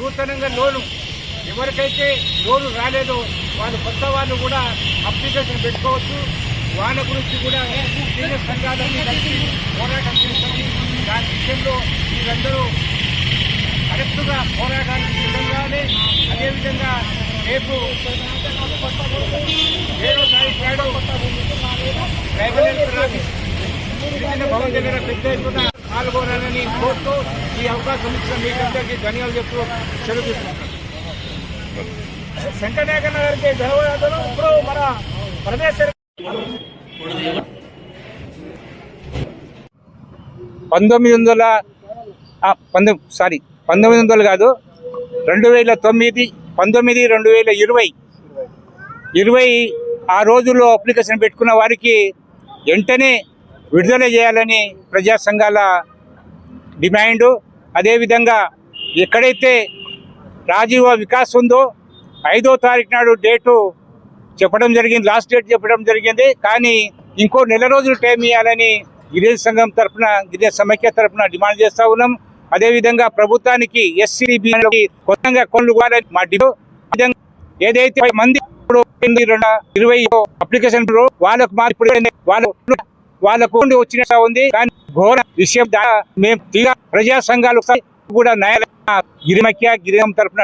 నూతనంగా లోను. ఎవరికైతే లోను రాలేదో వాళ్ళు కొత్త వాళ్ళు కూడా అప్లికేషన్ పెట్టుకోవచ్చు. వాళ్ళ గురించి కూడా సీనియర్ సంఘాలన్నీ కలిసి పోరాటం చేస్తుంది దాని విషయంలో మీరందరూ కరెక్ట్గా పోరాటానికి సిద్ధంగానే అదేవిధంగా రేపు ఏడో తారీఖు ఏడో ట్రైబల్ వెల్ఫేర్ ఆఫీస్ భవన్ దగ్గర పెద్ద ఎత్తున పాల్గొనాలని కోరుతూ ఈ అవకాశం ఇచ్చిన మీకందరికీ ధన్యాలు చెప్తూ సెలవు తీసుకుంటున్నాను. గారికి ధన్యవాదాలు. ఇప్పుడు మన ప్రదేశ పంతొమ్మిది వందల పంతొమ్మిది సారీ పంతొమ్మిది వందలు కాదు రెండు వేల తొమ్మిది పంతొమ్మిది రెండు వేల ఇరవై. ఇరవై ఆ రోజుల్లో అప్లికేషన్ పెట్టుకున్న వారికి వెంటనే విడుదల చేయాలని ప్రజా సంఘాల డిమాండు. అదేవిధంగా ఎక్కడైతే రాజీవ వికాస్ ఉందో ఐదో తారీఖు నాడు డేటు చెప్పడం జరిగింది లాస్ట్ డేట్ చెప్పడం జరిగింది. కానీ ఇంకో నెల రోజులు టైం ఇవ్వాలని గిరిజన సంఘం తరఫున గిరిజన సమైక్య తరఫున డిమాండ్ చేస్తా ఉన్నాం. అదేవిధంగా ప్రభుత్వానికి ఎస్సీబీ కొత్తగా కొనుగోలు కావాలని మా డిమాండ్. ఏదైతే మంది ఇరవై అప్లికేషన్ వాళ్ళకు మాత్రం వాళ్ళు వాళ్ళకు వచ్చినట్టు ఉంది. కానీ ఘోర విషయం మేము ప్రజా సంఘాలు కూడా న్యాయాలయ గిరిమఖ్య గిరిగం తరఫున